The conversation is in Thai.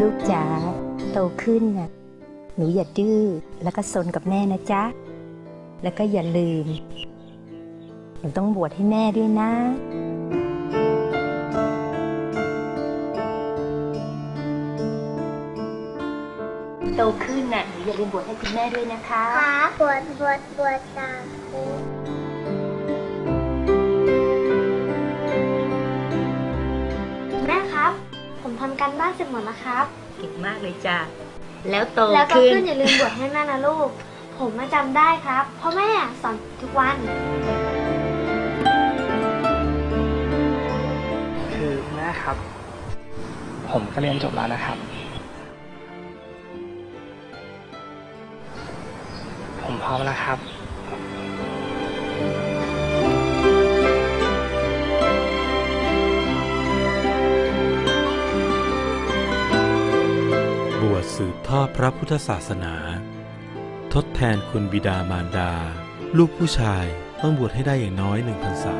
ลูกจ๋าโตขึ้นน่ะหนูอย่าดื้อแล้วก็ซนกับแม่นะจ๊ะ แล้วก็อย่าลืม หนูต้องบวชให้แม่ด้วยนะ โตขึ้นน่ะหนูอย่าลืมบวชให้คุณแม่ด้วยนะคะครับวดปวดปวดตา ผมทำการบ้านเสร็จหมดแล้วครับ เก่งมากเลยจ้ะแล้วโตแล้วก็ขึ้นขึ้นอย่าลืมบวชให้แม่นะลูก ผมมาจำได้ครับ เพราะแม่สอนทุกวัน คือแม่ครับ ผมก็เรียนจบแล้วนะครับ ผมพร้อมแล้วครับบ วชสืบทอดพระพุทธศาสนา ทดแทนคุณบิดามารดา ลูกผู้ชายต้องบวชให้ได้อย่างน้อยหนึ่งพรรษา